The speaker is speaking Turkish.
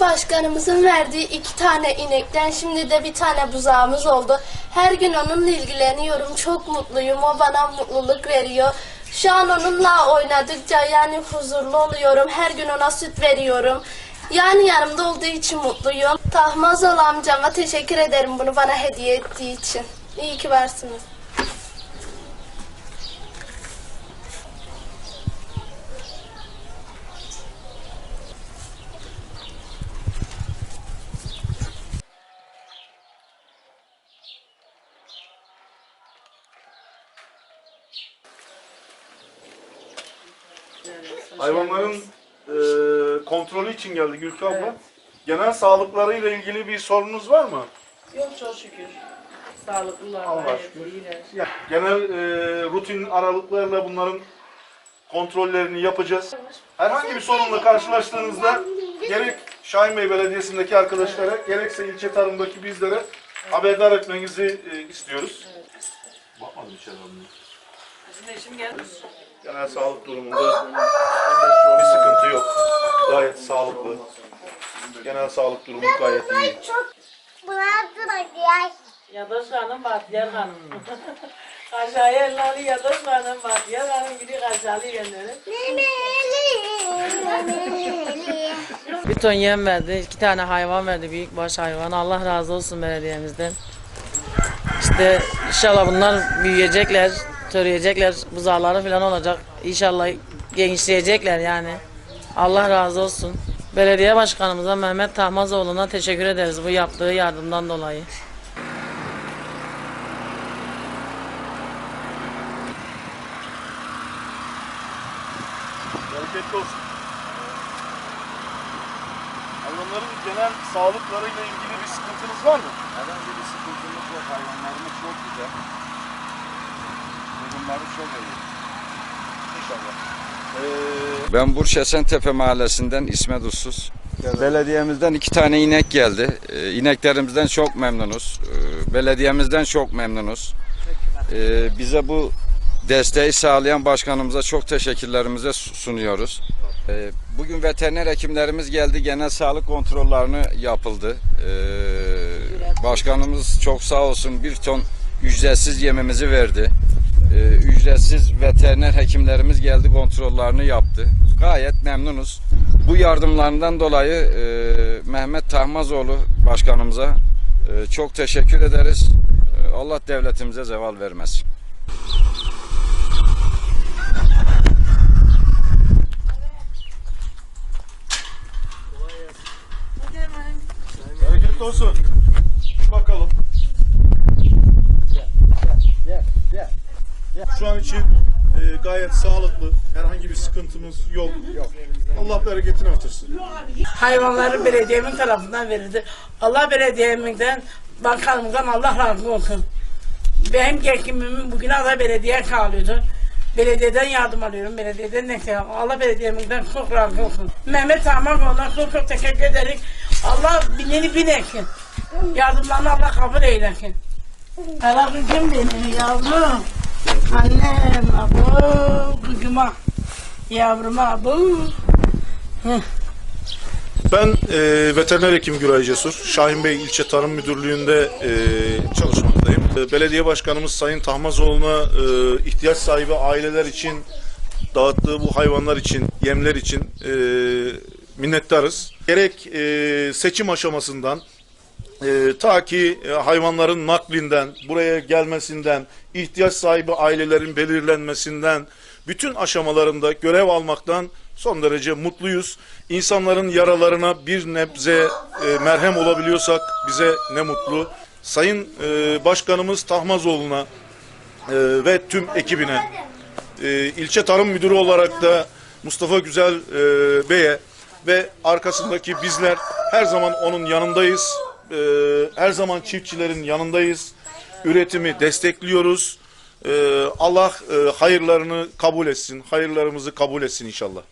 başkanımızın verdiği iki tane inekten şimdi de bir tane buzağımız oldu. Her gün onunla ilgileniyorum. Çok mutluyum. O bana mutluluk veriyor. Şu an onunla oynadıkça yani huzurlu oluyorum. Her gün ona süt veriyorum. Yani yanımda olduğu için mutluyum. Tahmazol amcama teşekkür ederim bunu bana hediye ettiği için. İyi ki varsınız. Hayvanların e, kontrolü için geldi Gülkü abla. Genel sağlıklarıyla ilgili bir sorunuz var mı? Yok çok şükür. Sağlıklılar, Allah gayet şükür. iyiler. Ya, genel e, rutin aralıklarla bunların kontrollerini yapacağız. Herhangi bir sorunla karşılaştığınızda gerek Şahin Bey Belediyesi'ndeki arkadaşlara gerekse ilçe tarımdaki bizlere haberdar etmenizi e, istiyoruz. Bakmadım içeri almaya. Bizim eşim gelmiş. Genel sağlık durumunda bir sıkıntı yok. Gayet sağlıklı. Genel sağlık durumu gayet iyi. Yadaş Hanım, Bahtiyar Hanım. Aşağıya elleri Yadaş Hanım, Bahtiyar Hanım gibi aşağıya gönderin. Bir ton yem verdi, iki tane hayvan verdi, büyükbaş hayvan. Allah razı olsun belediyemizden. İşte inşallah bunlar büyüyecekler, töreyecekler, buzağları falan olacak. İnşallah genişleyecekler yani. Allah razı olsun. Belediye başkanımıza Mehmet Tahmazoğlu'na teşekkür ederiz bu yaptığı yardımdan dolayı. Bereketli olsun. Hayvanların genel sağlıklarıyla ilgili bir sıkıntınız var mı? Herhangi bir sıkıntımız yok. Hayvanlarımız çok güzel. Çok iyi. İnşallah. Ben Bursa Esentepe Mahallesi'nden İsmet Ussuz. Belediyemizden iki tane inek geldi. Ee, İneklerimizden çok memnunuz. Ee, Belediyemizden çok memnunuz. Ee, Bize bu desteği sağlayan başkanımıza çok teşekkürlerimizi sunuyoruz. Ee, Bugün veteriner hekimlerimiz geldi. Genel sağlık kontrollerini yapıldı. Ee, Başkanımız çok sağ olsun bir ton ücretsiz yemimizi verdi. Ee, Ücretsiz veteriner hekimlerimiz geldi kontrollerini yaptı. Gayet memnunuz. Bu yardımlarından dolayı e, Mehmet Tahmazoğlu başkanımıza e, çok teşekkür ederiz. E, Allah devletimize zeval vermesin. Bereketli olsun. Bakalım. Şu an için e, gayet sağlıklı. Herhangi bir sıkıntımız yok. Allah bereketini artırsın. hayvanları belediyemin tarafından verildi. Allah belediyemizden, bakanımızdan Allah razı olsun. Benim geçimimi bugüne kadar belediye sağlıyordu. Belediyeden yardım alıyorum, belediyeden alıyorum. Allah belediyemizden çok razı olsun. Mehmet Ahmakoğlu'na çok çok teşekkür ederiz. Allah binini bin etsin. Yardımlarını Allah kabul eylesin. Allah kızım benim yavrum. Annem, abo, kızıma, yavruma, abo. Ben e, veteriner hekim Güray Cesur. Şahin Bey İlçe Tarım Müdürlüğü'nde e, çalışmaktayım. E, Belediye Başkanımız Sayın Tahmazoğlu'na e, ihtiyaç sahibi aileler için dağıttığı bu hayvanlar için, yemler için e, minnettarız. Gerek e, seçim aşamasından e, ta ki e, hayvanların naklinden, buraya gelmesinden, ihtiyaç sahibi ailelerin belirlenmesinden, bütün aşamalarında görev almaktan son derece mutluyuz. İnsanların yaralarına bir nebze e, merhem olabiliyorsak bize ne mutlu. Sayın e, Başkanımız Tahmazoğlu'na e, ve tüm ekibine, e, ilçe tarım müdürü olarak da Mustafa Güzel e, Bey'e ve arkasındaki bizler her zaman onun yanındayız. E, her zaman çiftçilerin yanındayız. Üretimi destekliyoruz. E, Allah e, hayırlarını kabul etsin. Hayırlarımızı kabul etsin inşallah.